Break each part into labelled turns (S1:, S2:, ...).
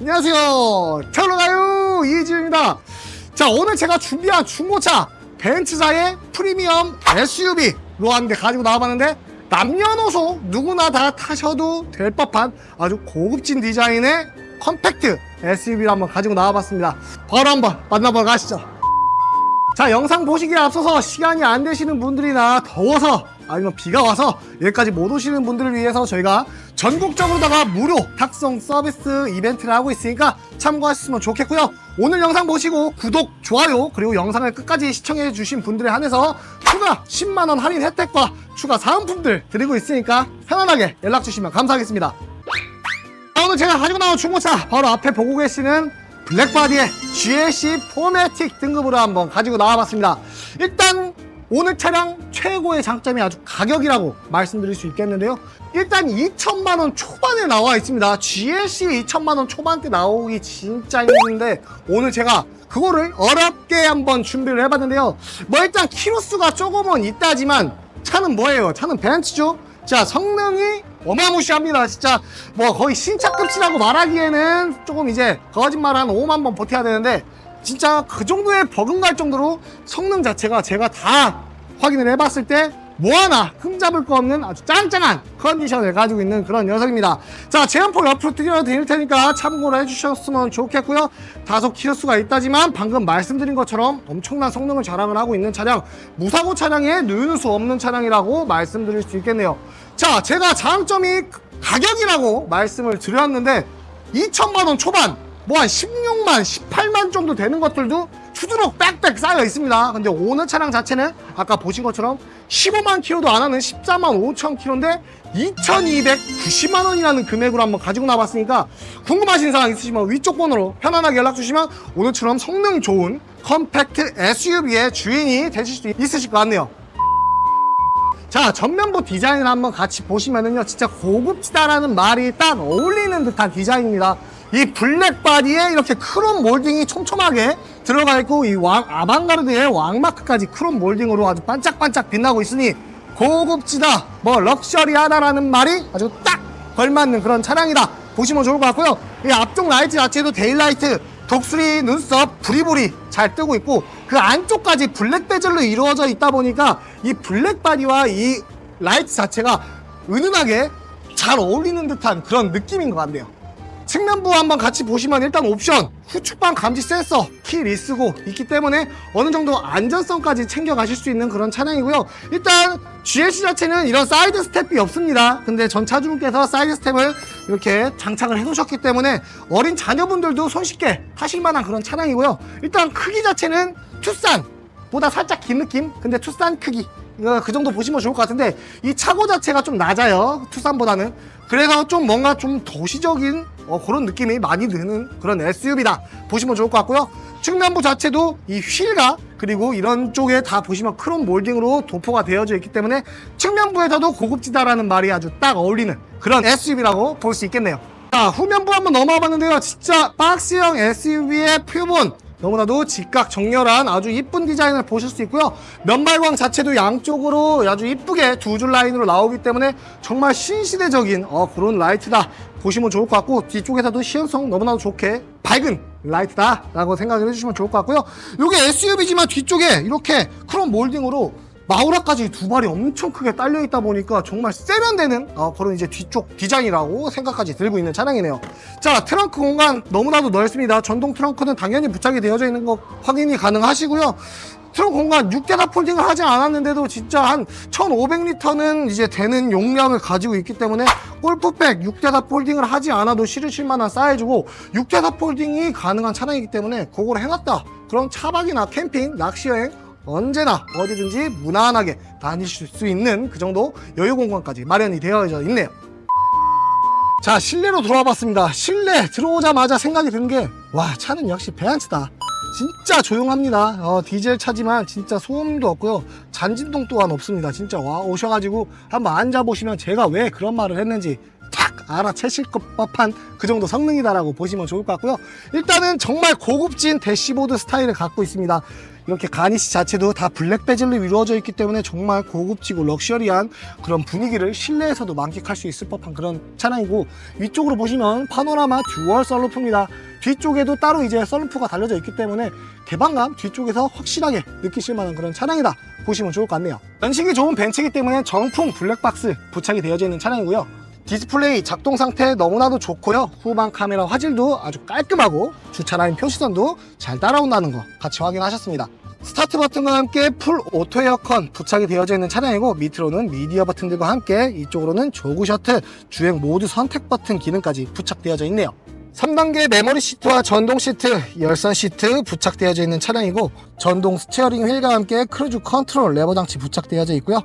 S1: 안녕하세요. 텔로나유 이지입니다. 자, 오늘 제가 준비한 중고차 벤츠사의 프리미엄 SUV로 한대 가지고 나와봤는데 남녀노소 누구나 다 타셔도 될 법한 아주 고급진 디자인의 컴팩트 SUV를 한번 가지고 나와봤습니다. 바로 한번 만나보러 가시죠. 자 영상 보시기에 앞서서 시간이 안 되시는 분들이나 더워서 아니면 비가 와서 여기까지 못 오시는 분들을 위해서 저희가 전국적으로다가 무료 탁송 서비스 이벤트를 하고 있으니까 참고하셨으면 좋겠고요 오늘 영상 보시고 구독, 좋아요 그리고 영상을 끝까지 시청해 주신 분들에 한해서 추가 10만원 할인 혜택과 추가 사은품들 드리고 있으니까 편안하게 연락 주시면 감사하겠습니다 자, 오늘 제가 가지고 나온 중고차 바로 앞에 보고 계시는 블랙바디의 GLC 포매틱 등급으로 한번 가지고 나와봤습니다. 일단 오늘 차량 최고의 장점이 아주 가격이라고 말씀드릴 수 있겠는데요. 일단 2천만 원 초반에 나와 있습니다. GLC 2천만 원 초반대 나오기 진짜 힘든데 오늘 제가 그거를 어렵게 한번 준비를 해봤는데요. 뭐 일단 키로수가 조금은 있다지만 차는 뭐예요? 차는 벤츠죠. 자 성능이 어마무시합니다 진짜 뭐 거의 신차급이라고 말하기에는 조금 이제 거짓말 한 5만 번 버텨야 되는데 진짜 그 정도의 버금갈 정도로 성능 자체가 제가 다 확인을 해봤을 때 뭐 하나 흠잡을 거 없는 아주 짱짱한 컨디션을 가지고 있는 그런 녀석입니다. 자, 제한폭 옆으로 드릴 테니까 참고를 해주셨으면 좋겠고요. 다소 키로수가 있다지만 방금 말씀드린 것처럼 엄청난 성능을 자랑을 하고 있는 차량, 무사고 차량에 누는 수 없는 차량이라고 말씀드릴 수 있겠네요. 자, 제가 장점이 가격이라고 말씀을 드렸는데 2천만 원 초반, 뭐 한 16만, 18만 정도 되는 것들도 투두룩 빽빽 쌓여 있습니다. 근데 오늘 차량 자체는 아까 보신 것처럼 15만 킬로도 안 하는 14만 5천 킬로인데 2,290만 원이라는 금액으로 한번 가지고 나왔으니까 궁금하신 사항 있으시면 위쪽 번호로 편안하게 연락 주시면 오늘처럼 성능 좋은 컴팩트 SUV의 주인이 되실 수 있으실 것 같네요. 자 전면부 디자인을 한번 같이 보시면은요 진짜 고급지다라는 말이 딱 어울리는 듯한 디자인입니다 이 블랙 바디에 이렇게 크롬 몰딩이 촘촘하게 들어가 있고 이 왕, 아방가르드의 왕마크까지 크롬 몰딩으로 아주 반짝반짝 빛나고 있으니 고급지다 뭐 럭셔리하다라는 말이 아주 딱 걸맞는 그런 차량이다 보시면 좋을 것 같고요 이 앞쪽 라이트 자체도 데일라이트 독수리 눈썹 부리부리 잘 뜨고 있고 그 안쪽까지 블랙 베젤로 이루어져 있다 보니까 이 블랙 바디와 이 라이트 자체가 은은하게 잘 어울리는 듯한 그런 느낌인 것 같네요. 측면부 한번 같이 보시면 일단 옵션 후측방 감지 센서 키 리스고 있기 때문에 어느 정도 안전성까지 챙겨 가실 수 있는 그런 차량이고요. 일단 GLC 자체는 이런 사이드 스텝이 없습니다. 근데 전 차주분께서 사이드 스텝을 이렇게 장착을 해 놓으셨기 때문에 어린 자녀분들도 손쉽게 타실 만한 그런 차량이고요. 일단 크기 자체는 투싼 보다 살짝 긴 느낌? 근데 투싼 크기 그 정도 보시면 좋을 것 같은데 이 차고 자체가 좀 낮아요 투싼보다는. 그래서 좀 뭔가 좀 도시적인 어, 그런 느낌이 많이 드는 그런 SUV다 보시면 좋을 것 같고요. 측면부 자체도 이 휠과 그리고 이런 쪽에 다 보시면 크롬 몰딩으로 도포가 되어져 있기 때문에 측면부에서도 고급지다라는 말이 아주 딱 어울리는 그런 SUV라고 볼 수 있겠네요. 자 후면부 한번 넘어가 봤는데요. 진짜 박스형 SUV의 표본 너무나도 직각 정렬한 아주 이쁜 디자인을 보실 수 있고요. 면발광 자체도 양쪽으로 아주 이쁘게 두 줄 라인으로 나오기 때문에 정말 신시대적인 어, 그런 라이트다 보시면 좋을 것 같고 뒤쪽에서도 시연성 너무나도 좋게 밝은 라이트다 라고 생각을 해주시면 좋을 것 같고요. 이게 SUV지만 뒤쪽에 이렇게 크롬 몰딩으로 마우라까지 두 발이 엄청 크게 딸려 있다 보니까 정말 세련되는 어, 그런 이제 뒤쪽 디자인이라고 생각까지 들고 있는 차량이네요. 자 트렁크 공간 너무나도 넓습니다. 전동 트렁크는 당연히 부착이 되어져 있는 거 확인이 가능하시고요. 트렁크 공간 6대다 폴딩을 하지 않았는데도 진짜 한 1500리터는 이제 되는 용량을 가지고 있기 때문에 골프백 6대다 폴딩을 하지 않아도 실으실 만한 사이즈고 6대다 폴딩이 가능한 차량이기 때문에 그걸 해놨다. 그럼 차박이나 캠핑, 낚시 여행 언제나 어디든지 무난하게 다니실 수 있는 그 정도 여유 공간까지 마련이 되어져 있네요. 자 실내로 돌아와 봤습니다. 실내 들어오자마자 생각이 드는 게와 차는 역시 배한치다. 진짜 조용합니다. 어, 디젤 차지만 진짜 소음도 없고요. 잔진동 또한 없습니다. 진짜 와 오셔가지고 한번 앉아보시면 제가 왜 그런 말을 했는지 탁 알아채실 법한 그 정도 성능이다라고 보시면 좋을 것 같고요. 일단은 정말 고급진 대시보드 스타일을 갖고 있습니다. 이렇게 가니시 자체도 다 블랙 베젤로 이루어져 있기 때문에 정말 고급지고 럭셔리한 그런 분위기를 실내에서도 만끽할 수 있을 법한 그런 차량이고 위쪽으로 보시면 파노라마 듀얼 썰루프입니다. 뒤쪽에도 따로 이제 썰루프가 달려져 있기 때문에 개방감 뒤쪽에서 확실하게 느끼실 만한 그런 차량이다 보시면 좋을 것 같네요. 연식이 좋은 벤츠이기 때문에 정품 블랙박스 부착이 되어져 있는 차량이고요. 디스플레이 작동 상태 너무나도 좋고요. 후방 카메라 화질도 아주 깔끔하고 주차 라인 표시선도 잘 따라온다는 거 같이 확인하셨습니다. 스타트 버튼과 함께 풀 오토 에어컨 부착이 되어져 있는 차량이고 밑으로는 미디어 버튼들과 함께 이쪽으로는 조그 셔틀 주행 모드 선택 버튼 기능까지 부착되어져 있네요. 3단계 메모리 시트와 전동 시트, 열선 시트 부착되어져 있는 차량이고 전동 스티어링 휠과 함께 크루즈 컨트롤 레버 장치 부착되어져 있고요.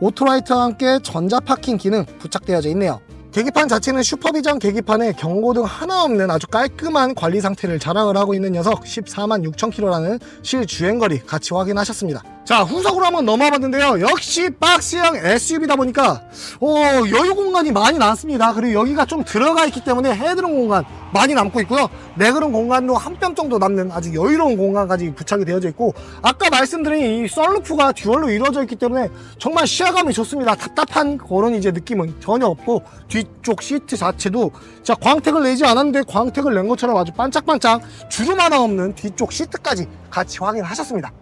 S1: 오토라이트와 함께 전자 파킹 기능 부착되어져 있네요. 계기판 자체는 슈퍼비전 계기판에 경고등 하나 없는 아주 깔끔한 관리 상태를 자랑을 하고 있는 녀석 14만 6천 킬로라는 실주행거리 같이 확인하셨습니다. 자 후석으로 한번 넘어와 봤는데요. 역시 박스형 SUV다 보니까 어, 여유 공간이 많이 남습니다. 그리고 여기가 좀 들어가 있기 때문에 헤드룸 공간 많이 남고 있고요. 레그룸 공간도 한 뼘 정도 남는 아주 여유로운 공간까지 부착이 되어져 있고 아까 말씀드린 이 썰루프가 듀얼로 이루어져 있기 때문에 정말 시야감이 좋습니다. 답답한 그런 이제 느낌은 전혀 없고 뒤쪽 시트 자체도 자 광택을 내지 않았는데 광택을 낸 것처럼 아주 반짝반짝 주름 하나 없는 뒤쪽 시트까지 같이 확인하셨습니다.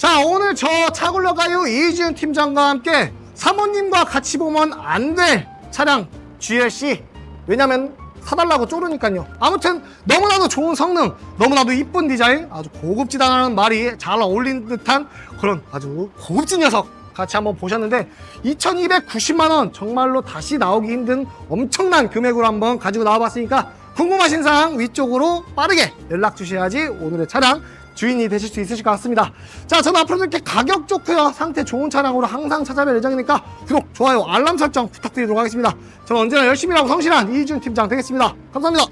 S1: 자 오늘 저 차굴러가요 이지은 팀장과 함께 사모님과 같이 보면 안 될 차량 GLC 왜냐면 사달라고 쪼르니까요. 아무튼 너무나도 좋은 성능 너무나도 이쁜 디자인 아주 고급지다라는 말이 잘 어울리는 듯한 그런 아주 고급진 녀석 같이 한번 보셨는데 2290만원 정말로 다시 나오기 힘든 엄청난 금액으로 한번 가지고 나와봤으니까 궁금하신 사항 위쪽으로 빠르게 연락 주셔야지 오늘의 차량 주인이 되실 수 있으실 것 같습니다. 자, 저는 앞으로도 이렇게 가격 좋고요. 상태 좋은 차량으로 항상 찾아뵐 예정이니까 구독, 좋아요, 알람 설정 부탁드리도록 하겠습니다. 저는 언제나 열심히 하고 성실한 이준 팀장 되겠습니다. 감사합니다.